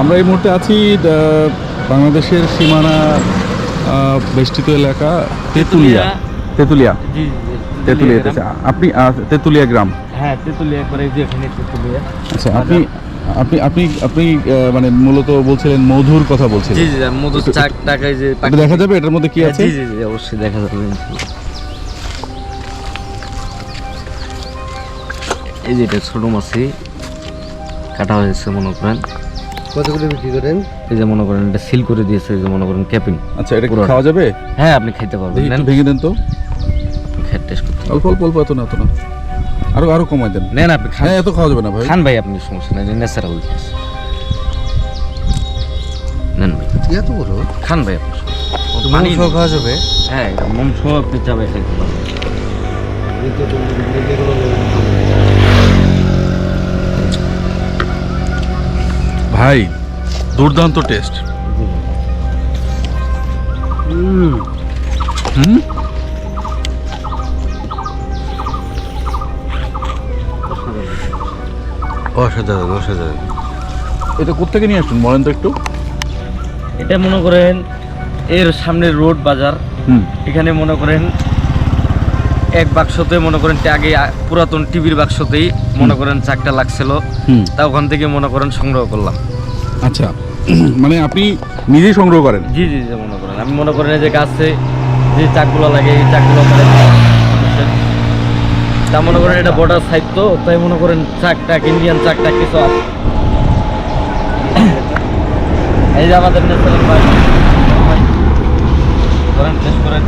আমরা এই মুহূর্তে আছি বাংলাদেশের সীমানা বেষ্টিত এলাকা তেঁতুলিয়া। তেঁতুলিয়া। তেঁতুলিয়াতে আপনি তেঁতুলিয়া গ্রাম? হ্যাঁ তেঁতুলিয়া করে যে এখানে তেঁতুলিয়া। আচ্ছা আপনি আপনি আপনি আপনি মানে মূলত বলছিলেন মধুর কথা বলছিলেন। জি জি মধু চাক টাকায় যে দেখা যাবে? এটার মধ্যে কি আছে? জি জি জি অবশ্যই দেখা যাবে। এই যে এটা ছোট মাছি কাটা হয়েছে মনে করেন। কতগুলো বিক্রি করেন এই যে মনে করেন এটা সিল করে দিয়েছে এই যে মনে করেন ক্যাপিং আচ্ছা এটা খাওয়া যাবে হ্যাঁ আপনি খাইতে পারবেন একটু ভেঙে দেন তো খেয়ে টেস্ট করতে অল্প অল্প অল্প এত না এত না আরও আরও কমাই দেন নেন আপনি খান হ্যাঁ এত খাওয়া যাবে না ভাই খান ভাই আপনি সমস্যা নেই ন্যাচারাল নেন ভাই এত বড় খান ভাই আপনি মানি খাওয়া যাবে হ্যাঁ এটা মাংস আপনি চাবাই খাইতে পারবেন ভাই দুর্দান্ত টেস্ট। হুম? অসাধারণ অসাধারণ। এটা কোথেকে নিয়ে আসছেন বলেন তো একটু। এটা মনে করেন এর সামনে রোড বাজার। এখানে মনে করেন এক বাক্সতে মনে করেন আগে পুরাতন টিভির বাক্সতেই মনে করেন চাকটা লাগছিল। তা ওখান থেকে মনে করেন সংগ্রহ করলাম। আচ্ছা মানে আপনি নিজেই সংগ্রহ করেন? জি জি জি মনে করেন। আমি মনে করেন এই যে গাছে যে চাকগুলো লাগে এই চাকগুলো তা মনে করেন এটা বর্ডার সাইড তো তাই মনে করেন চাকটা ইন্ডিয়ান চাকটা কিছু আছে। এই যে আমাদের ন্যাশনাল ভাই করেন টেস্ট করেন।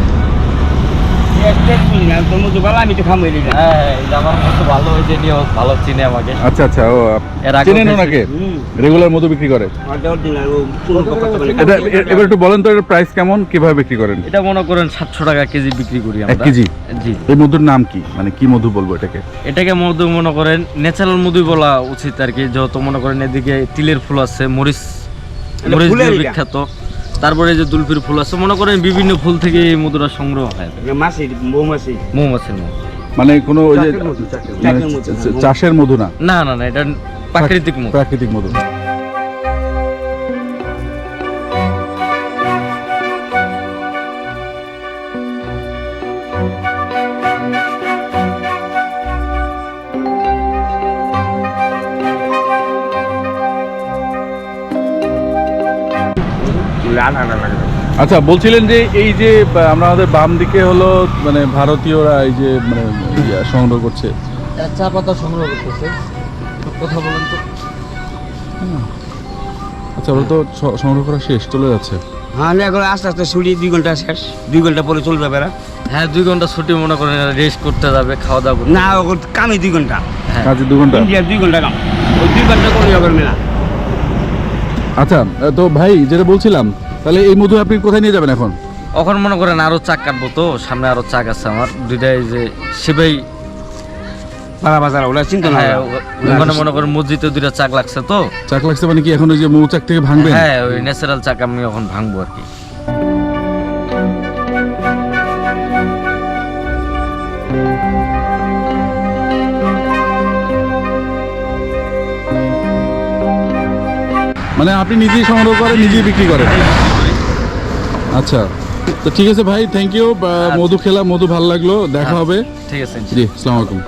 আমি তো খামই হ্যাঁ আমার মতো ভালো হয়েছে নিয়ে ভালো চিনে আমাকে আচ্ছা আচ্ছা ও চেনেন ওনাকে রেগুলার মতো বিক্রি করে এবার একটু বলেন তো এর প্রাইস কেমন? কীভাবে বিক্রি করেন? এটা মনে করেন সাতশো টাকা কেজি বিক্রি করি আমরা। কেজি? জি। এই মধুর নাম কি? মানে কি মধু বলব এটাকে? এটাকে মধু মনে করেন ন্যাচারাল মধু বলা উচিত আর কি যেহেতু মনে করেন এদিকে তিলের ফুল আছে মরিচ মরিচ বিখ্যাত। তারপরে এই যে দুলফির ফুল আছে মনে করেন বিভিন্ন ফুল থেকে এই মধুটা সংগ্রহ হয়। মৌমাছি। মৌমাছির মধু। মানে কোনো ওই যে। মানে চাষের মধু না? না না না এটা প্রাকৃতিক মধু। প্রাকৃতিক মধু। আচ্ছা বলছিলেন যে এই যে আমরা আমাদের বাম দিকে হলো মানে ভারতীয়রা এই যে মানে সংগ্রহ করছে। চা পাতা সংগ্রহ করতেছে। কথা বলেন তো। আচ্ছা ওরা তো সংগ্রহ করা শেষ চলে যাচ্ছে। হ্যাঁ এখন আস্তে আস্তে ছুটি দুই ঘণ্টা শেষ। দুই ঘণ্টা পরে চলে যাবে এরা। হ্যাঁ দুই ঘণ্টা ছুটি মনে করেন রেস্ট করতে যাবে খাওয়া দাওয়া না কামই দুই ঘণ্টা। হ্যাঁ কাজে দু ঘণ্টা? দুই ঘণ্টা কাম। ওই দুই ঘণ্টা করে হবে না। আচ্ছা তো ভাই যেটা বলছিলাম তাহলে এই মধু আপনি কোথায় নিয়ে যাবেন এখন? এখন মনে করেন আরও চাক কাটবো তো সামনে আরও চাক আছে আমার। দুইটাই যে সেবাই বারা বাজার ওরা চিন্তা না হ্যাঁ, ওখানে মনে করেন মসজিদে দুইটা চাক লাগছে তো। চাক লাগছে মানে কি এখন ওই যে মৌচাক থেকে ভাঙবে হ্যাঁ ওই ন্যাচারাল চাক আমি এখন ভাঙবো আর কি। মানে আপনি নিজেই সংগ্রহ করেন নিজেই বিক্রি করেন? আচ্ছা। তো ঠিক আছে ভাই থ্যাংক ইউ মধু খেলা মধু ভালো লাগল দেখা হবে। ঠিক আছে জি আসসালামু আলাইকুম।